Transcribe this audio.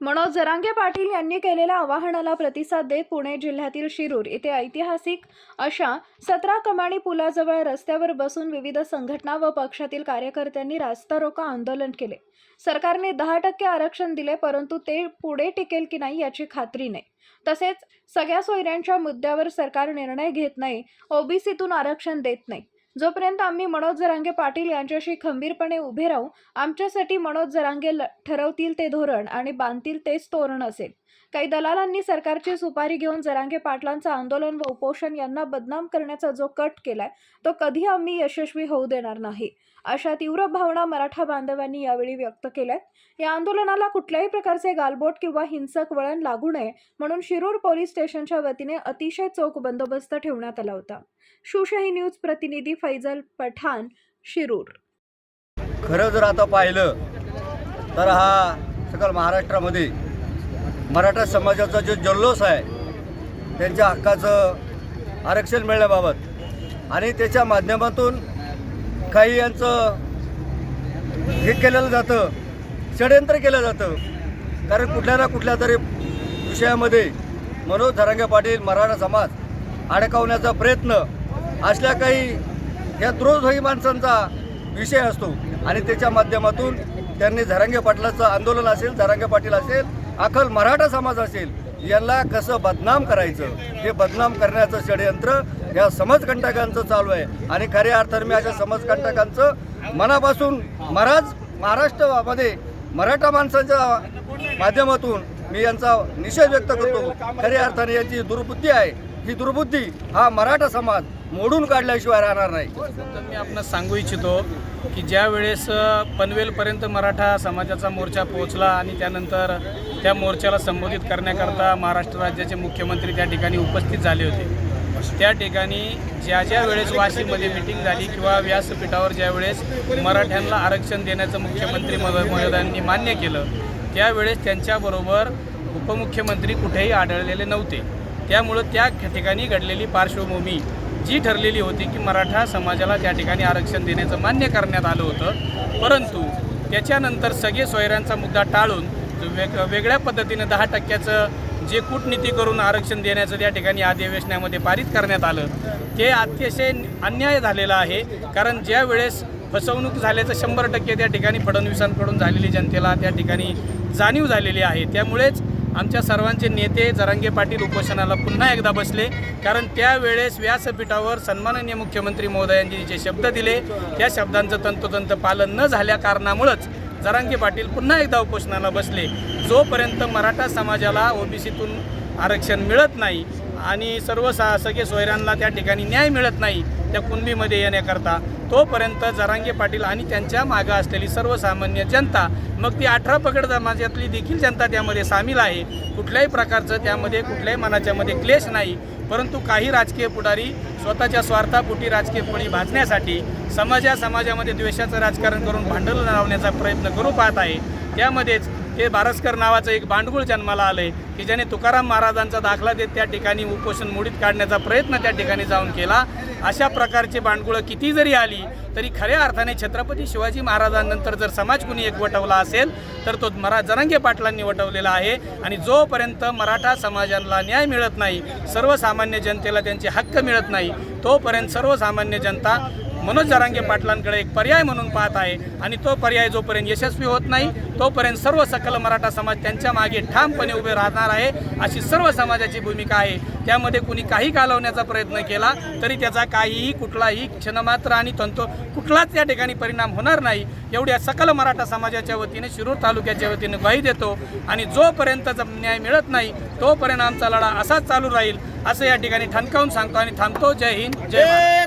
मनोज जरांगे पाटील यांनी केलेल्या आवाहनाला प्रतिसाद देत पुणे जिल्ह्यातील शिरूर येथे ऐतिहासिक अशा सतरा कमाणी पुलाजवळ रस्त्यावर बसून विविध संघटना व पक्षातील कार्यकर्त्यांनी रास्ता रोको आंदोलन केले. सरकारने दहा टक्के आरक्षण दिले परंतु ते पुढे टिकेल की नाही याची खात्री नाही. तसेच सगळ्या सोयऱ्यांच्या मुद्द्यावर सरकार निर्णय घेत नाही ओबीसीतून आरक्षण देत नाही. जोपर्यंत आम्ही मनोज जरांगे पाटील यांच्याशी खंबीरपणे उभे राहू आमच्यासाठी मनोज जरांगे ल- ठरवतील ते धोरण आणि बांधतील तेच तोरण असेल. काही दलालांनी सरकारची सुपारी घेऊन जरांगे पाटलांचं आंदोलन व उपोषण यांना बदनाम करण्याचा जो कट केलाय तो कधी आम्ही यशस्वी होऊ देणार नाही. अशा तीव्र भावना मराठा बांधवांनी यावेळी व्यक्त केल्यात. या आंदोलनाला कुठल्याही प्रकारचे गालबोट किंवा हिंसक वळण लागू नये म्हणून शिरूर पोलीस स्टेशनच्या वतीने अतिशय चोख बंदोबस्त ठेवण्यात आला होता. शिवशाही न्यूज प्रतिनिधी फैजल पठाण शिरूर. खरं जर आता पाहिलं तर हा सकल महाराष्ट्रामध्ये मराठा समाजाचा जो जल्लोष आहे त्यांच्या हक्काचं आरक्षण मिळण्याबाबत आणि त्याच्या माध्यमातून काही यांचं हे केलेलं जातं षडयंत्र केलं जातं कारण कुठल्या ना कुठल्या तरी विषयामध्ये मनोज धरांगे पाटील मराठा समाज अडकवण्याचा प्रयत्न असल्या काही ह्या द्रोधही माणसांचा विषय असतो. आणि त्याच्या माध्यमातून त्यांनी झरांगे पाटलाचं आंदोलन असेल झरांगे पाटील असेल अखल मराठा समाज असेल यांना कसं बदनाम करायचं? हे बदनाम करण्याचं षडयंत्र या समाजकंटकांचं चालू आहे. आणि खऱ्या अर्थाने मी अशा समाजकंटकांचं मनापासून महाराज महाराष्ट्रामध्ये मराठा माणसाच्या माध्यमातून मी यांचा निषेध व्यक्त करतो. खऱ्या अर्थाने यांची दुर्बुद्धी आहे. ही दुर्बुद्धी हा मराठा समाज मोडून काढल्याशिवाय राहणार नाही. तर मी आपणास सांगू इच्छितो की ज्या वेळेस पनवेलपर्यंत मराठा समाजाचा मोर्चा पोहोचला आणि त्यानंतर त्या मोर्चाला संबोधित करण्याकरता महाराष्ट्र राज्याचे मुख्यमंत्री त्या ठिकाणी उपस्थित झाले होते. त्या ठिकाणी ज्या ज्या वेळेस वाशीमध्ये मिटिंग झाली किंवा व्यासपीठावर ज्या वेळेस मराठ्यांना आरक्षण देण्याचं मुख्यमंत्री महोदयांनी मान्य केलं त्यावेळेस त्यांच्याबरोबर उपमुख्यमंत्री कुठेही आढळलेले नव्हते. त्यामुळं त्या ठिकाणी घडलेली पार्श्वभूमी जी ठरलेली होती की मराठा समाजाला त्या ठिकाणी आरक्षण देण्याचं मान्य करण्यात आलं होतं. परंतु त्याच्यानंतर सगळे सोयऱ्यांचा मुद्दा टाळून वेग वेगळ्या पद्धतीनं दहा टक्क्याचं जे कूटनीती करून आरक्षण देण्याचं त्या ठिकाणी अधिवेशनामध्ये पारित करण्यात आलं ते अतिशय अन्याय झालेला आहे. कारण ज्या वेळेस फसवणूक झाल्याचं शंभर टक्के त्या ठिकाणी फडणवीसांकडून झालेली जनतेला त्या ठिकाणी जाणीव झालेली आहे. त्यामुळेच आमच्या सर्वांचे नेते जरांगे पाटील उपोषणाला पुन्हा एकदा बसले. कारण त्यावेळेस व्यासपीठावर सन्माननीय मुख्यमंत्री महोदयांनी जे शब्द दिले त्या शब्दांचं तंतोतंत पालन न झाल्या कारणामुळंच जरांगे पाटील पुन्हा एकदा उपोषणाला बसले. जोपर्यंत मराठा समाजाला ओबीसीतून आरक्षण मिळत नाही आणि सर्व सा सगळे सोयऱ्यांना त्या ठिकाणी न्याय मिळत नाही त्या कुणबीमध्ये येण्याकरता. तोपर्यंत जरांगे पाटील आणि त्यांच्या मागं असलेली सर्वसामान्य जनता मग ती अठरा पकड समाजातली देखील जनता त्यामध्ये सामील आहे. कुठल्याही प्रकारचं त्यामध्ये कुठल्याही मनाच्यामध्ये क्लेश नाही. परंतु काही राजकीय पुढारी स्वतःच्या स्वार्थापोटी राजकीय पोळी भाजण्यासाठी समाजा समाजामध्ये द्वेषाचं राजकारण करून भांडवल लावण्याचा प्रयत्न करू पाहत आहे. त्यामध्येच हे बारसकर नावाचं एक भांडगुळ जन्माला आलं आहे की ज्याने तुकाराम महाराजांचा दाखला देत त्या ठिकाणी उपोषण मोडीत काढण्याचा प्रयत्न त्या ठिकाणी जाऊन केला. अशा प्रकारचे भांडगुळं किती जरी आली तरी खऱ्या अर्थाने छत्रपती शिवाजी महाराजांनंतर जर समाज कुणी एक वटवला असेल तर तो मरा जरंगे पाटलांनी वटवलेला आहे. आणि जोपर्यंत मराठा समाजाला न्याय मिळत नाही सर्वसामान्य जनतेला त्यांचे हक्क मिळत नाही तोपर्यंत सर्वसामान्य जनता मनोज जरांगे पाटलांकडे एक पर्याय म्हणून पाहत आहे. आणि तो पर्याय जोपर्यंत यशस्वी होत नाही तोपर्यंत सर्व सकल मराठा समाज त्यांच्या मागे ठामपणे उभे राहणार आहे अशी सर्व समाजाची भूमिका आहे. त्यामध्ये कुणी काही घालवण्याचा प्रयत्न केला तरी त्याचा काहीही कुठलाही क्षणमात्र आणि तंतो कुठलाच त्या ठिकाणी परिणाम होणार नाही. एवढ्या सकल मराठा समाजाच्या वतीने शिरूर तालुक्याच्या वतीने ग्वाही देतो. आणि जोपर्यंत न्याय मिळत नाही तोपर्यंत आमचा लढा असाच चालू राहील असं या ठिकाणी ठणकावून सांगतो आणि थांबतो. जय हिंद जय